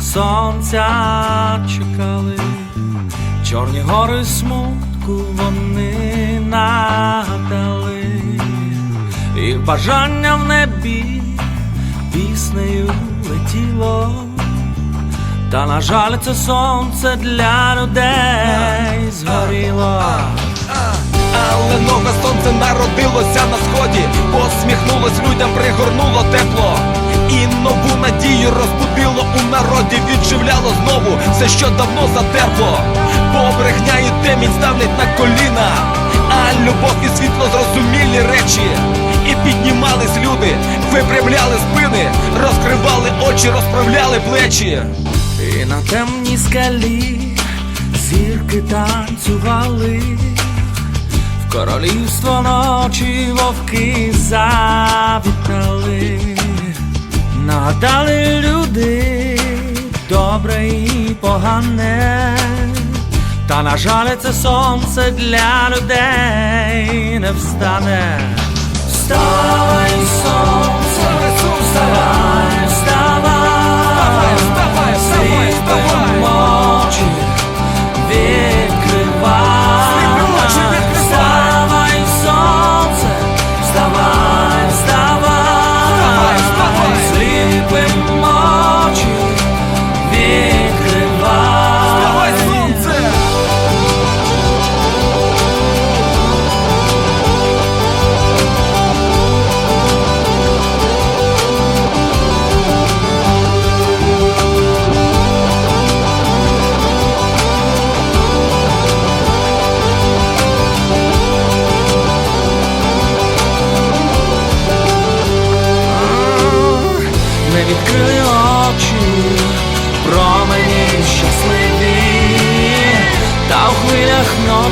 сонця чекали, чорні гори смутку вони нагадали, їх бажання в небі піснею летіло. Та на жаль, це сонце для людей згоріло. Але нове сонце народилося на сході, посміхнулось людям, пригорнуло тепло. І нову надію розбудило у народі, відживляло знову все, що давно затерпло. Бо брехня і темінь ставлять на коліна, а любов і світло зрозумілі речі. І піднімались люди, випрямляли спини, розкривали очі, розправляли плечі. І на темній скалі зірки танцювали, в королівство ночі вовки завітали, нагадали люди добре і погане, та на жаль, це сонце для людей не встане. Вставай,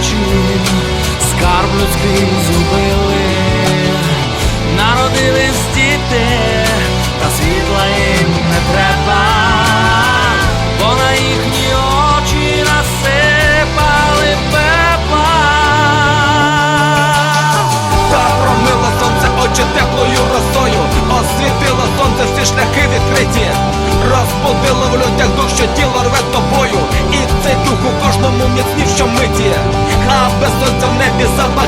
хвилях скарб людський зубили, народились діти, та світла їм не треба, бо на їхні очі насипали пепла. Та промило сонце очі теплою росою, освітило сонце всі шляхи відкриті, розбудило в людях дух, що тіло рве тобою, кожному міцнішому миті. А без сонця в небі забагато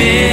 been